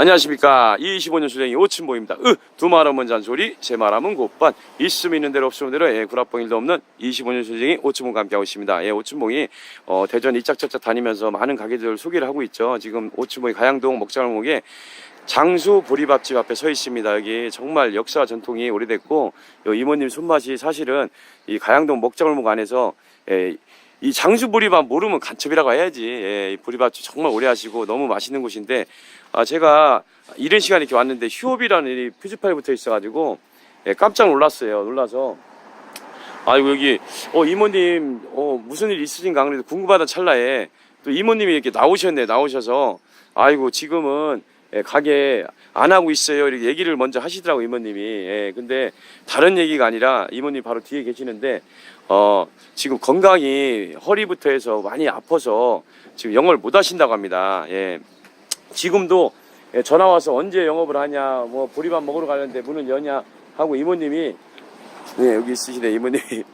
안녕하십니까. 25년 수령이 오친보입니다. 으, 두 말하면 잔소리 세 말하면 곧반. 있으면 있는 대로 없으면 대로 예, 구라뻥 일도 없는 25년 수령이 오친봉과 함께하고 있습니다. 예, 오친봉이 어, 대전 이짝저짝 다니면서 많은 가게들 소개를 하고 있죠. 지금 오친봉이 가양동 먹자골목에 장수 보리밥집 앞에 서 있습니다. 여기 정말 역사 전통이 오래됐고 요 이모님 손맛이 사실은 이 가양동 먹자골목 안에서 예, 이 장수 보리밥 모르면 간첩이라고 해야지. 예, 이 보리밥집 정말 오래 하시고 너무 맛있는 곳인데 아, 제가 이른 시간에 이렇게 왔는데 휴업이라는 이 표지판이 붙어 있어가지고 예, 깜짝 놀랐어요. 놀라서 아이고 여기 어 이모님 어 무슨 일 있으신가 그래도 궁금하다 찰나에 또 이모님이 이렇게 나오셨네 나오셔서 아이고 지금은 예, 가게 안 하고 있어요. 이렇게 얘기를 먼저 하시더라고 이모님이. 예, 근데 다른 얘기가 아니라 이모님 바로 뒤에 계시는데 어 지금 건강이 허리부터 해서 많이 아파서 지금 영업을 못 하신다고 합니다. 예. 지금도 예, 전화 와서 언제 영업을 하냐 뭐 보리밥 먹으러 가는데 문을 여냐 하고 이모님이 네, 여기 있으시네, 이모님이.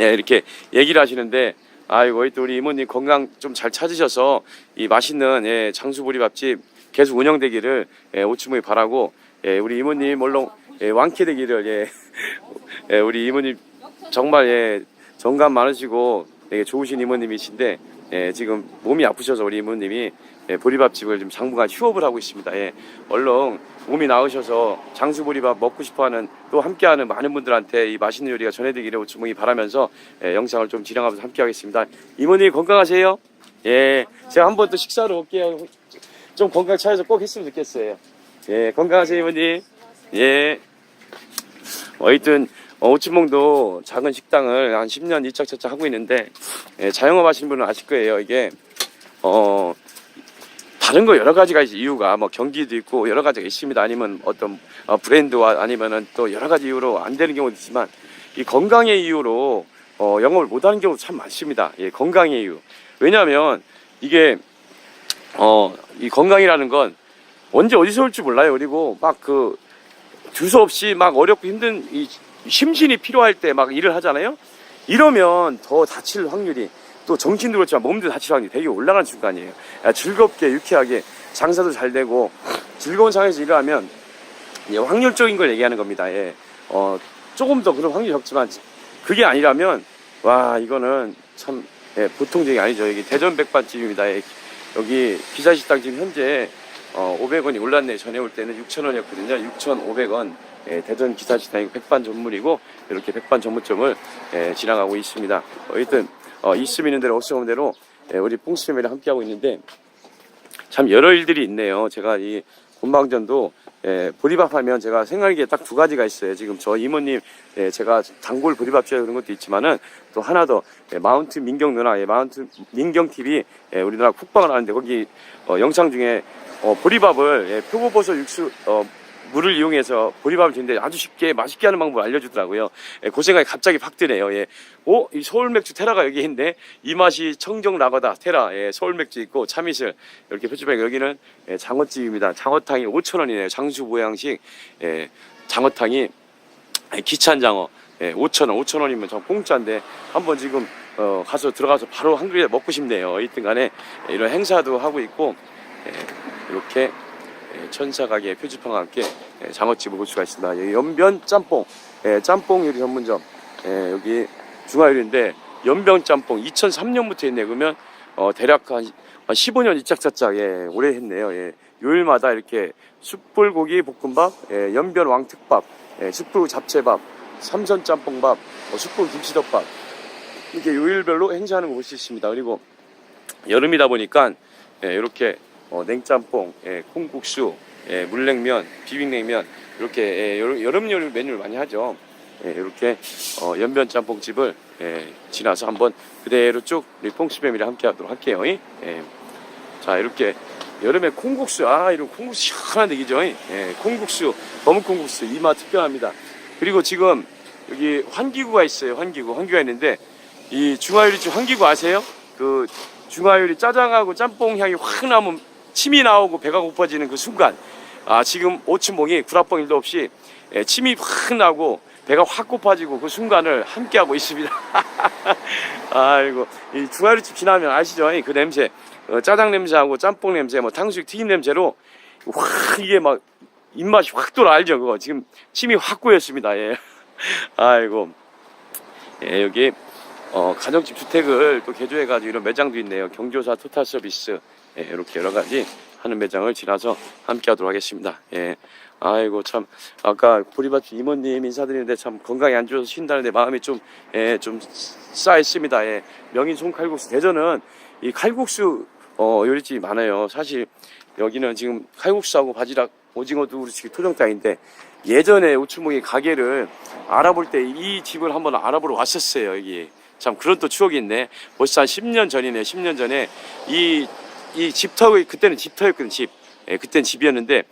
예, 이렇게 얘기를 하시는데, 아이고, 또 우리 이모님 건강 좀 잘 찾으셔서, 이 맛있는, 예, 장수보리밥집 계속 운영되기를, 예, 오치무이 바라고, 예, 우리 이모님 물론, 예, 완쾌되기를, 예, 예, 우리 이모님 정말, 예, 정감 많으시고, 되게 좋으신 이모님이신데, 예, 지금 몸이 아프셔서 우리 이모님이, 예, 보리밥집을 지금 장부간 휴업을 하고 있습니다. 예, 얼른 몸이 나으셔서 장수보리밥 먹고 싶어하는 또 함께하는 많은 분들한테 이 맛있는 요리가 전해되기를 오주몽이 바라면서 예, 영상을 좀 진행하면서 함께하겠습니다. 이모님 건강하세요. 예, 제가 한 번 또 식사로 올게요. 좀 건강 차려서 꼭 했으면 좋겠어요. 예, 건강하세요 이모님. 예. 어, 하여튼 어, 오치몽도 작은 식당을 한 10년 이착저착 하고 있는데 예, 자영업 하시는 분은 아실 거예요. 이게 어 다른 거 여러 가지가 있- 이유가 뭐 경기도 있고 여러 가지가 있습니다. 아니면 어떤 어, 브랜드와 아니면은 또 여러 가지 이유로 안 되는 경우도 있지만 이 건강의 이유로 어, 영업을 못 하는 경우도 참 많습니다. 예, 건강의 이유. 왜냐하면 이게 어, 이 건강이라는 건 언제 어디서 올지 몰라요. 그리고 막 그 주소 없이 막 어렵고 힘든 이 심신이 필요할 때 막 일을 하잖아요. 이러면 더 다칠 확률이 또 정신도 그렇지만 몸도 다칠 확률이 되게 올라가는 순간이에요. 야, 즐겁게 유쾌하게 장사도 잘 되고 즐거운 상황에서 일을 하면 예, 확률적인 걸 얘기하는 겁니다. 예. 어, 조금 더 그런 확률이 적지만 그게 아니라면 와 이거는 참 예, 보통 적이 아니죠. 여기 대전 백반집입니다. 예, 여기 기사식당 지금 현재 어, 500원이 올랐네. 전에 올 때는 6,000원이었거든요. 6,500원. 예, 대전 기사식당이고 백반 전문이고 이렇게 백반 전문점을 예, 지나가고 있습니다. 어, 하여튼 어, 있으면 있는 대로 없으면 없는 대로 예, 우리 뽕스매랑 함께하고 있는데 참 여러 일들이 있네요. 제가 이 곤방전도 예, 보리밥 하면 제가 생각하기에 딱 두 가지가 있어요. 지금 저 이모님 예, 제가 단골 보리밥 집에 그런 것도 있지만은 또 하나 더 예, 마운트 민경 누나 예, 마운트 민경 TV 예, 우리나라 쿡방을 하는데 거기 어, 영상 중에 어, 보리밥을 예, 표고버섯 육수 어, 물을 이용해서 보리밥을 짓는데 아주 쉽게 맛있게 하는 방법을 알려주더라고요. 예, 그 생각이 갑자기 확 드네요. 예. 오, 이 서울 맥주 테라가 여기 있네. 이 맛이 청정 라거다 테라. 예, 서울 맥주 있고 참이슬 이렇게 표지판 여기는 예, 장어집입니다. 장어탕이 5천 원이네요. 장수 보양식 예, 장어탕이 예, 기찬 장어 예, 5천 원, 5천 원이면 정 공짜인데 한번 지금 어, 가서 들어가서 바로 한 그릇 먹고 싶네요. 이튼간에 예, 이런 행사도 하고 있고 예, 이렇게 예, 천사 가게 표지판과 함께 예, 장어집을 볼 수가 있습니다. 연변 짬뽕, 예, 짬뽕 요리 전문점 예, 여기 중화요리인데 연변 짬뽕 2003년부터 했네. 그러면 어, 대략 한, 한 15년 이짝저짝 예, 오래 했네요. 예, 요일마다 이렇게 숯불고기 볶음밥, 예, 연변 왕특밥, 예, 숯불 잡채밥, 삼선 짬뽕밥, 어, 숯불 김치덮밥 이렇게 요일별로 행사하는 거 볼 수 있습니다. 그리고 여름이다 보니까 예, 이렇게 어, 냉짬뽕, 예, 콩국수, 예, 물냉면, 비빔냉면 이렇게 예, 여름, 여름 요리 메뉴를 많이 하죠. 예, 이렇게 어, 연변 짬뽕집을 예, 지나서 한번 그대로 쭉 우리 뽕스팸이랑 함께 하도록 할게요. 예. 자 이렇게 여름에 콩국수 아 이런 콩국수 시원한 얘기죠. 예, 콩국수 검은 콩국수 이맛 특별합니다. 그리고 지금 여기 환기구가 있어요. 환기구 환기가 있는데 이 중화요리집 환기구 아세요? 그 중화요리 짜장하고 짬뽕 향이 확 나면 침이 나오고 배가 고파지는 그 순간 아 지금 오춘봉이 구라뻥 일도 없이 예, 침이 확 나고 배가 확 고파지고 그 순간을 함께하고 있습니다. 아이고 이 중화요리집 지나면 아시죠? 그 냄새 어, 짜장 냄새하고 짬뽕 냄새 뭐 탕수육 튀김 냄새로 확 이게 막 입맛이 확 돌아 알죠? 그거? 지금 침이 확 고였습니다. 예. 아이고. 예 여기 어 가정집 주택을 또 개조해가지고 이런 매장도 있네요. 경조사 토탈 서비스 예 이렇게 여러 가지 하는 매장을 지나서 함께 하도록 하겠습니다 예 아이고 참 아까 보리밭 이모님 인사드리는데 참 건강이 안 좋아서 쉰다는데 마음이 좀 예, 좀 쌓였습니다. 예. 명인 송칼국수 대전은 이 칼국수 어, 요리집이 많아요. 사실 여기는 지금 칼국수하고 바지락 오징어도 우리 집 토종 땅인데 예전에 우추목이 가게를 알아볼 때 이 집을 한번 알아보러 왔었어요. 여기 참 그런 또 추억이 있네. 벌써 한 10년 전이네. 10년 전에 이 이 집터 그때는 집터였거든 집. 예, 그땐 집이었는데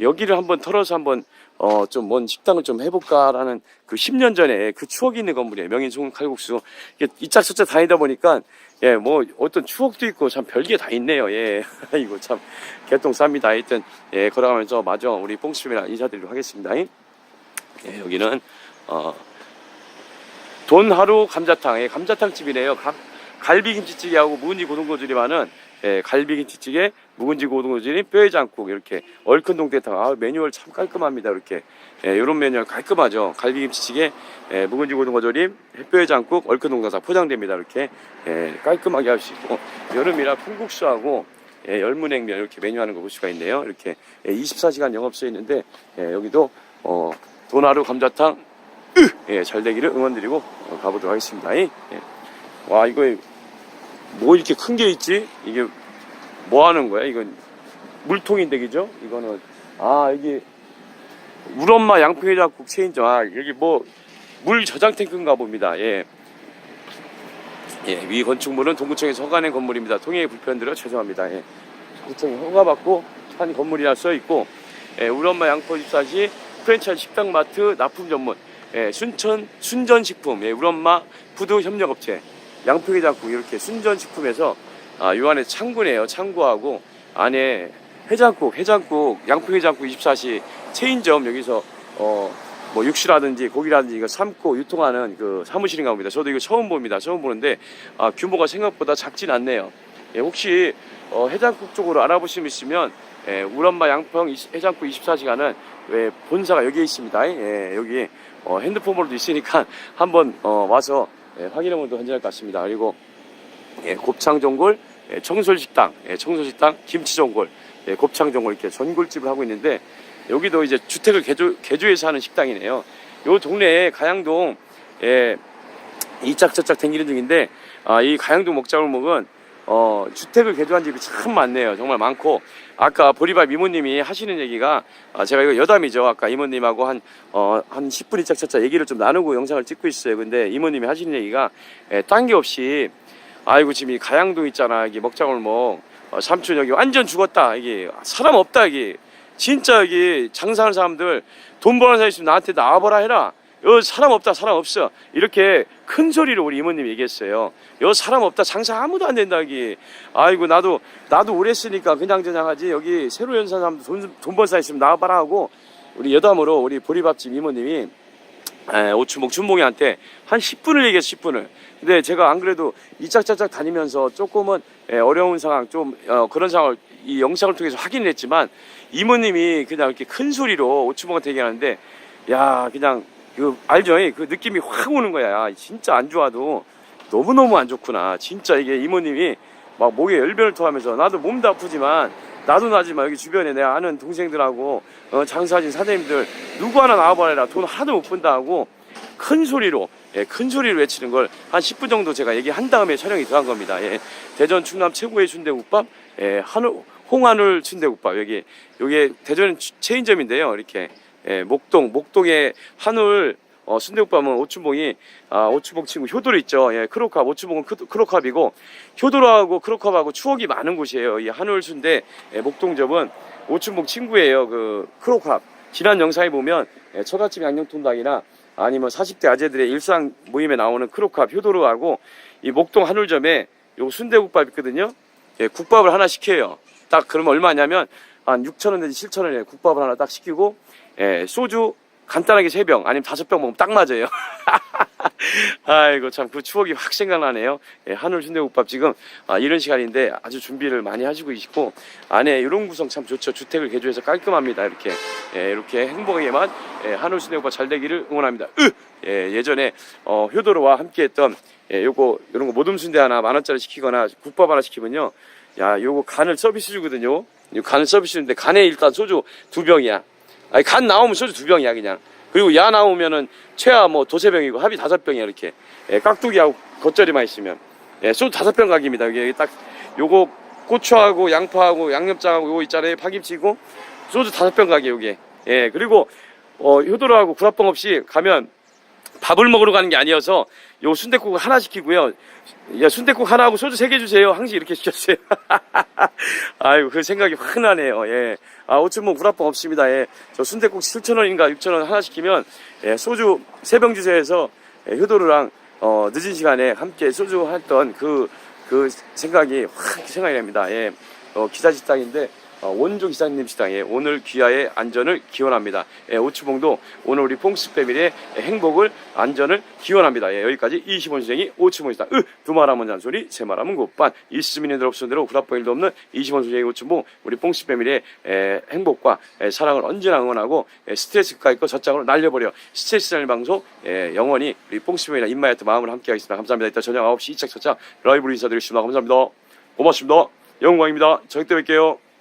여기를 한번 털어서 한번 어 좀 뭔 식당을 좀 해볼까라는 그 10년 전에 그 추억이 있는 건물이에요. 명인송 칼국수. 이게 이짝저짝 다니다 보니까 예 뭐 어떤 추억도 있고 참 별게 다 있네요. 예 이거 참 개똥 쌉니다. 하여튼 예 걸어가면서 마저 우리 뽕수님이랑 인사드리도록 하겠습니다. 예 여기는 어 돈 하루 감자탕, 예, 감자탕 집이네요. 가- 갈비김치찌개하고 묵은지 고등어줄이 많은 예, 갈비김치찌개, 묵은지 고등어줄이 뼈해장국 이렇게 얼큰 동태탕. 아, 매뉴얼 참 깔끔합니다. 이렇게 예, 이런 매뉴얼 깔끔하죠. 갈비김치찌개, 예, 묵은지 고등어조림, 뼈해장국, 얼큰 동태탕 포장됩니다. 이렇게 예, 깔끔하게 할 수 있고 여름이라 콩국수하고 예, 열무냉면 이렇게 메뉴하는 거 볼 수가 있네요. 이렇게 예, 24시간 영업소에 있는데 예, 여기도 어, 돈하루 감자탕 예, 잘 되기를 응원드리고 어, 가보도록 하겠습니다. 예. 와, 이거 뭐 이렇게 큰 게 있지? 이게 뭐 하는 거야? 이건 물통인데, 그죠? 이거는, 아, 이게 우엄마 양평해장국 체인점. 아, 여기 뭐 물 저장 탱크인가 봅니다. 예. 예, 위 건축물은 동구청에서 허가낸 건물입니다. 통행에 불편드려 죄송합니다. 예. 구청에 허가받고 한 건물이라 써 있고, 예, 우리 엄마 양포 집사시 프랜차이즈 식당 마트 납품 전문, 예, 순천 순전식품, 예, 우리 엄마 푸드 협력업체, 양평이 장국 이렇게 순전식품에서 아, 요 안에 창구네요. 창구하고 안에 해장국, 해장국, 양평 해장국 24시 체인점 여기서 어, 뭐 육수라든지 고기라든지 이거 삶고 유통하는 그 사무실인가 봅니다. 저도 이거 처음 봅니다. 처음 보는데 아, 규모가 생각보다 작진 않네요. 예, 혹시 어, 해장국 쪽으로 알아보시면 있으면 예, 우엄마 양평 해장국 24시간은 왜 본사가 여기에 있습니다. 예, 여기 어, 핸드폰으로도 있으니까 한번 어, 와서 예, 확인해보면 더 괜찮을 것 같습니다. 그리고 예, 곱창전골, 예, 청솔식당, 예, 청솔식당, 김치전골, 예, 곱창전골 이렇게 전골집을 하고 있는데 여기도 이제 주택을 개조, 개조해서 하는 식당이네요. 요 동네에 가양동 예, 이짝저짝 댕기는 중인데 아, 이 가양동 먹자골목은 어, 주택을 개조한 집이 참 많네요. 정말 많고 아까 보리밥 이모님이 하시는 얘기가 아, 제가 이거 여담이죠. 아까 이모님하고 한 어, 한 10분 이짝저짝 얘기를 좀 나누고 영상을 찍고 있어요. 근데 이모님이 하시는 얘기가 예, 딴게 없이 아이고 지금 이 가양동 있잖아. 여기 먹자골목 어, 삼촌 여기 완전 죽었다. 이게 사람 없다. 이게 진짜 여기 장사하는 사람들 돈 버는 사람 있으면 나한테 나와보라 해라. 여 사람 없다 사람 없어. 이렇게 큰 소리로 우리 이모님이 얘기했어요. 여 사람 없다 장사 아무도 안 된다 여기. 아이고 나도 나도 오래 쓰니까 그냥 저냥 하지. 여기 새로 돈돈번 사람 있으면 나와봐라 하고 우리 여담으로 우리 보리밥집 이모님이 에, 오추목 춘봉이한테 한 10분을 얘기했어 10분을. 근데 제가 안 그래도 이짝저짝 다니면서 조금은 에, 어려운 상황 좀 어, 그런 상황을 이 영상을 통해서 확인을 했지만 이모님이 그냥 이렇게 큰 소리로 오추목한테 얘기하는데 야 그냥 그 알죠? 그 느낌이 확 오는 거야. 진짜 안 좋아도 너무너무 안 좋구나. 진짜 이게 이모님이 막 목에 열변을 토하면서 나도 몸도 아프지만 나도 나지만 여기 주변에 내가 아는 동생들하고 어, 장사진 사장님들 누구 하나 나와봐라 돈 하나도 못 번다 하고 큰 소리로 예, 큰 소리로 외치는 걸 한 10분 정도 제가 얘기한 다음에 촬영이 들어간 겁니다. 예, 대전 충남 최고의 순대국밥 예, 한우 홍한울 순대국밥 여기 여기 대전 체인점인데요. 이렇게 예, 목동, 목동의 한울 어, 순대국밥은 오춘봉이 아, 오춘봉 친구 효도로 있죠. 예, 크로캅, 오춘봉은 크, 크로캅이고 효도로하고 크로캅하고 추억이 많은 곳이에요. 이 한울 순대 예, 목동점은 오춘봉 친구예요. 그 크로캅. 지난 영상에 보면 예, 처갓집 양념통닭이나 아니면 40대 아재들의 일상 모임에 나오는 크로캅, 효도로하고 이 목동 한울점에 요 순대국밥 있거든요. 예, 국밥을 하나 시켜요. 딱 그러면 얼마냐면 한 6천 원 내지 7천 원에 국밥을 하나 딱 시키고 예, 소주 간단하게 세 병 아니면 다섯 병 먹으면 딱 맞아요. 아이고 참 그 추억이 확 생각나네요. 예, 한울 순대국밥 지금 아, 이런 시간인데 아주 준비를 많이 하시고 계시고 안에 이런 구성 참 좋죠. 주택을 개조해서 깔끔합니다. 이렇게 예, 이렇게 행복하게만 예, 한울 순대국밥 잘 되기를 응원합니다. 으! 예, 예전에 어, 효도로와 함께했던 예, 요거 이런 거 모둠 순대 하나 만 원짜리 시키거나 국밥 하나 시키면요. 야, 요거 간을 서비스 주거든요. 요 간을 서비스 주는데 간에 일단 소주 두 병이야. 아니 간 나오면 소주 두 병이야 그냥. 그리고 야 나오면은 최하 뭐 도세 병이고 합이 다섯 병이야 이렇게. 예, 깍두기하고 겉절이만 있으면. 예, 소주 다섯 병 각입니다. 이게 딱 요거 고추하고 양파하고 양념장하고 요거 있잖아요. 파김치고 소주 다섯 병 각이에요 이게. 예, 그리고 어, 효도로하고 구합봉 없이 가면 밥을 먹으러 가는 게 아니어서 요 순대국 하나 시키고요. 야 순대국 하나 하고 소주 세 개 주세요. 항상 이렇게 시켰어요. 아이고 그 생각이 확 나네요. 예. 아 오천 뭐 구합봉 없습니다. 예. 저 순대국 7천 원인가 6천 원 하나 시키면 예, 소주 세 병 주세요 해서 예, 효도로랑 어, 늦은 시간에 함께 소주 했던 그, 그 생각이 확 생각이 납니다. 예. 어, 기사 식당인데 어, 원조 기사님 식당에 오늘 귀하의 안전을 기원합니다. 예, 오추봉도 오늘 우리 퐁스 패밀리의 행복을 안전을 기원합니다. 예, 여기까지 25년생이 오추봉 식당 으, 두 말하면 잔소리 세 말하면 곱반 있으면 있는 대로 없으면 대로 구라뽕 일도 없는 25년생의 오추봉 우리 퐁스 패밀리의 에, 행복과 에, 사랑을 언제나 응원하고 에, 스트레스 가 있고 젖장으로 날려버려 스트레스 살리 방송 에, 영원히 우리 퐁스 패밀리 인마이트 마음을 함께 하겠습니다. 감사합니다. 이따 저녁 9시 2차 첫장 라이브로 인사드리겠습니다. 감사합니다. 고맙습니다. 영광입니다. 저녁 때 뵐게요.